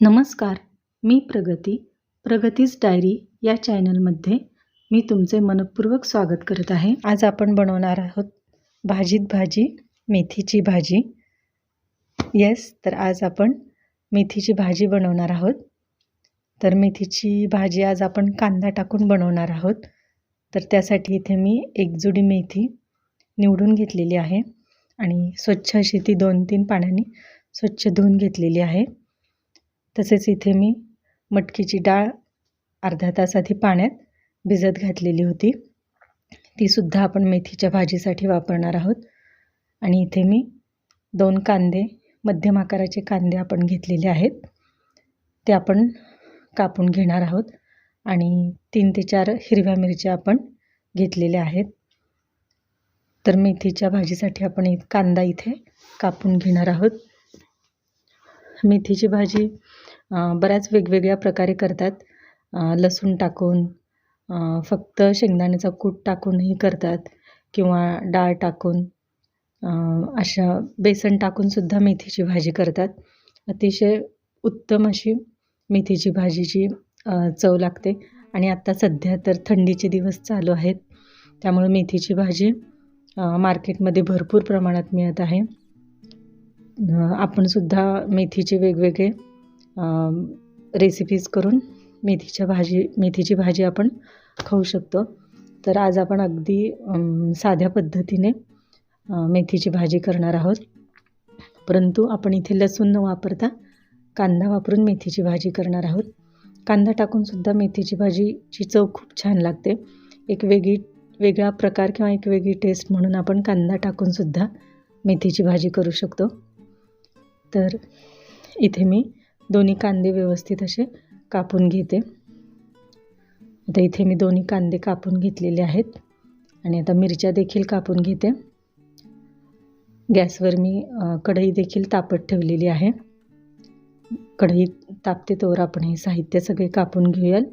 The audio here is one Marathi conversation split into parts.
नमस्कार मी प्रगती प्रगतीज डायरी या चॅनलमध्ये मी तुमचे मनपूर्वक स्वागत करत आहे. आज आपण बनवणार आहोत भाजीत भाजी मेथीची भाजी. येस तर आज आपण मेथीची भाजी बनवणार आहोत. तर मेथीची भाजी आज आपण कांदा टाकून बनवणार आहोत. तर त्यासाठी इथे मी एक जुडी मेथी निवडून घेतलेली आहे आणि स्वच्छ अशी ती दोन तीन पाण्याने स्वच्छ धुवून घेतलेली आहे. तसेच इथे मी मटकीची डाळ अर्धा तास आधी पाण्यात भिजत घातलेली होती. तीसुद्धा आपण मेथीच्या भाजीसाठी वापरणार आहोत. आणि इथे मी दोन कांदे मध्यम आकाराचे कांदे आपण घेतलेले आहेत. ते आपण कापून घेणार आहोत. आणि तीन ते चार हिरव्या मिरच्या आपण घेतलेल्या आहेत. तर मेथीच्या भाजीसाठी आपण कांदा इथे कापून घेणार आहोत. मेथीची भाजी बऱ्याच वेगवेगळ्या प्रकारे करतात. लसूण टाकून फक्त शेंगदाण्याचा कूट टाकूनही करतात किंवा डाळ टाकून अशा बेसन टाकूनसुद्धा मेथीची भाजी करतात. अतिशय उत्तम अशी मेथीची भाजीची चव लागते. आणि आत्ता सध्या तर थंडीचे दिवस चालू आहेत. त्यामुळे मेथीची भाजी मार्केटमध्ये भरपूर प्रमाणात मिळत आहे. आपणसुद्धा मेथीचे वेगवेगळे रेसिपीज करून मेथीच्या भाजी मेथीची भाजी आपण खाऊ शकतो. तर आज आपण अगदी साध्या पद्धतीने मेथीची भाजी करणार आहोत. परंतु आपण इथे लसूण न वापरता कांदा वापरून मेथीची भाजी करणार आहोत. कांदा टाकूनसुद्धा मेथीची भाजीची चव खूप छान लागते. एक वेगळी वेगळा प्रकार किंवा एक वेगळी टेस्ट म्हणून आपण कांदा टाकूनसुद्धा मेथीची भाजी करू शकतो. तर इथे मी दोन्ही कांदे व्यवस्थित असे कापून घेते. आता इथे मी दोन्ही कांदे कापून घेतलेले आहेत आणि आता मिरच्या देखील कापून घेते. गॅसवर मी कढई देखील तापत ठेवलेली आहे. कढई तापते तोवर आपण हे साहित्य सगळे कापून घेऊयाल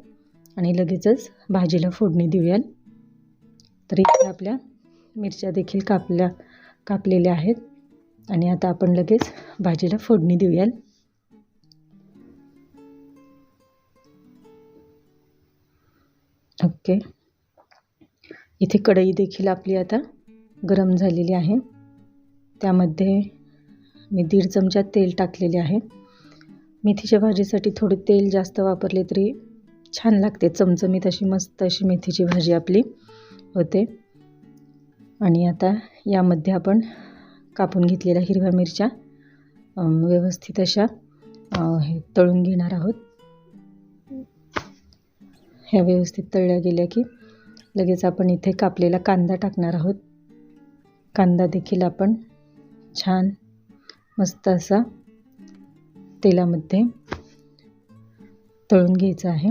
आणि लगेचच भाजीला फोडणी देऊयाल. तर इथे आपल्या मिरच्या देखील कापल्या कापलेल्या आहेत. आणि आता आपण लगेच भाजीला फोडणी देऊयाल ओके. इथे कढई देखील आपली आता गरम झालेली आहे. त्यामध्ये मी दीड चमचा तेल टाकलेले आहे. मेथीच्या भाजीसाठी थोडे तेल जास्त वापरले तरी छान लागते. चमचमीत अशी मस्त अशी मेथीची भाजी आपली होते. आणि आता यामध्ये आपण कापून घेतलेल्या हिरव्या मिरच्या. व्यवस्थित अशा हे तळून घेणार आहोत. ह्या व्यवस्थित तळल्या गेल्या की लगेच आपण इथे कापलेला कांदा टाकणार आहोत. कांदा देखील आपण छान मस्त असा तेलामध्ये तळून घ्यायचा आहे.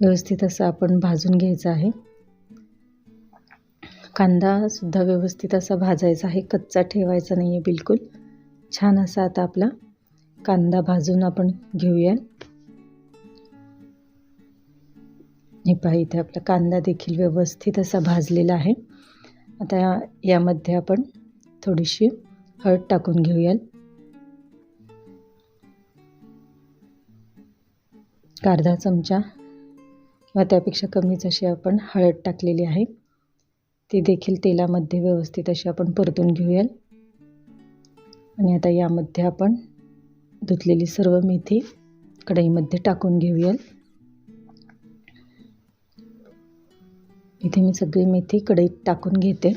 व्यवस्थित असं आपण भाजून घ्यायचं आहे. कांदासुद्धा व्यवस्थित असा भाजायचा आहे. कच्चा ठेवायचा नाही आहे बिलकुल. छान असा आता आपला कांदा भाजून आपण घेऊया. हे पहा इथे आपला कांदा देखील व्यवस्थित असा भाजलेला आहे. आता यामध्ये आपण थोडीशी हळद टाकून घेऊयाल अर्धा चमचा किंवा त्यापेक्षा कमीच अशी आपण हळद टाकलेली आहे. ती देखील तेलामध्ये व्यवस्थित अशी आपण परतून घेऊयाल आणि आता यामध्ये आपण धुतलेली सर्व मेथी कढईमध्ये टाकून घेऊयाल इथे मी सगळी मेथी कढईत टाकून घेते.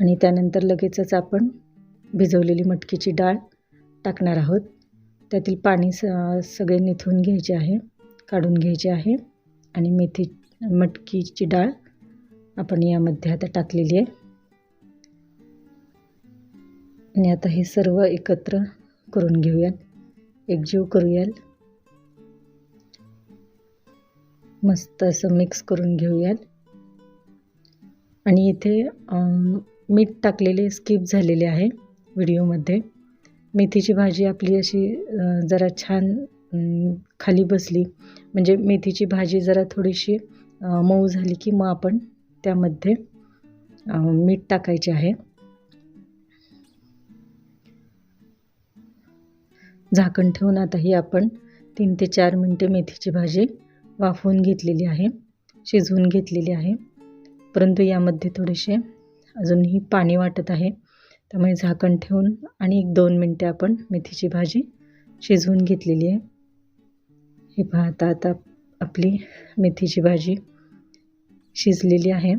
आणि त्यानंतर लगेचच आपण भिजवलेली मटकीची डाळ टाकणार आहोत. त्यातील पाणी स सगळे निथून घ्यायचे आहे काढून घ्यायचे आहे. आणि मेथी मटकीची डाळ आपण यामध्ये आता टाकलेली आहे. आणि आता हे सर्व एकत्र करून घेऊयात. एकजीव करूयाल मस्त असं मिक्स करून घेऊयात. आणि इथे मीठ टाकलेले स्किप झालेले आहे व्हिडिओमध्ये. मेथीची भाजी आपली अशी जरा छान खाली बसली. म्हणजे मेथीची भाजी जरा थोडीशी मऊ झाली की मग आपण त्यामध्ये मीठ टाकायचे आहे. झाकण ठेवून आताही आपण तीन ते चार मिनटे मेथीची भाजी वाफवून घेतलेली आहे शिजवून घेतलेली आहे. परंतु यामध्ये थोडेसे अजूनही पाणी वाटत आहे. त्यामुळे झाकण ठेवून आणि एक दोन मिनटे आपण मेथीची भाजी शिजवून घेतलेली आहे. हे पाहता आता आपली मेथीची भाजी शिजलेली आहे.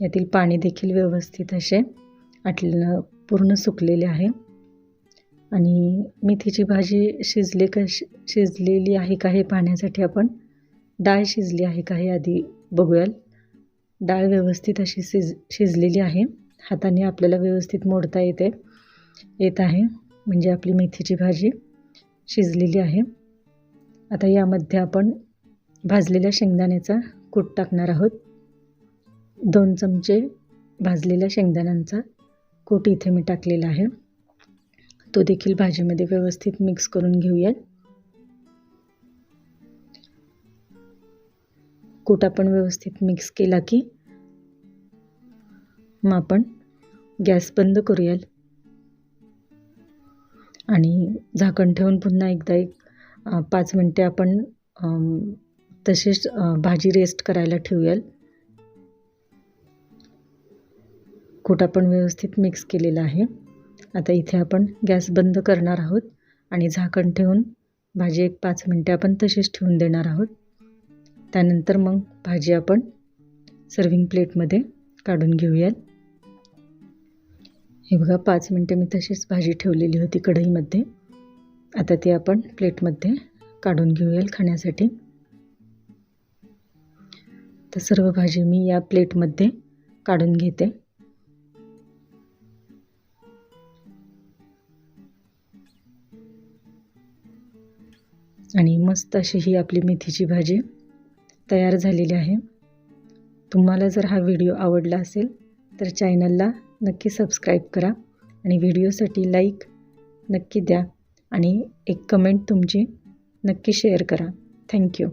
यातील पाणी देखील व्यवस्थित असे आटलं पूर्ण सुकलेले आहे. आणि मेथीची भाजी शिजले का शिजलेली आहे का हे पाहण्यासाठी आपण डाळ शिजली आहे का हे आधी बघूयाल डाळ व्यवस्थित अशी शिज शिजलेली आहे. हाताने आपल्याला व्यवस्थित मोडता येते येत आहे. म्हणजे आपली मेथीची भाजी शिजलेली आहे. आता यामध्ये आपण भाजलेल्या शेंगदाण्याचा कूट टाकणार आहोत. दोन चमचे भाजलेल्या शेंगदाण्यांचा कूट इथे मी टाकलेला आहे. तो देखील भाजीमध्ये व्यवस्थित मिक्स करून घेऊयात. कूट आपण व्यवस्थित मिक्स केला की मग आपण गॅस बंद करूयाल आणि झाकण ठेवून पुन्हा एकदा एक पाच मिनटे आपण तसेच भाजी रेस्ट करायला ठेवूयाल कूट आपण व्यवस्थित मिक्स केलेला आहे. आता इथे आपण गॅस बंद करणार आहोत आणि झाकण ठेवून भाजी एक पाच मिनटं आपण तशीच ठेवून देणार आहोत. त्यानंतर मग भाजी आपण सर्विंग प्लेटमध्ये काढून घेऊयात. हे बघा पाच मिनटं मी तशीच भाजी ठेवलेली होती कढईमध्ये. आता ती आपण प्लेटमध्ये काढून घेऊयाल खाण्यासाठी. तर सर्व भाजी मी या प्लेटमध्ये काढून घेते. आणि मस्त अशी ही आपली मेथीची भाजी तयार झालेली आहे. तुम्हाला जर हा व्हिडिओ आवडला असेल तर चॅनलला नक्की सबस्क्राईब करा आणि व्हिडिओसाठी लाईक नक्की द्या आणि एक कमेंट तुमची नक्की शेअर करा. थँक्यू.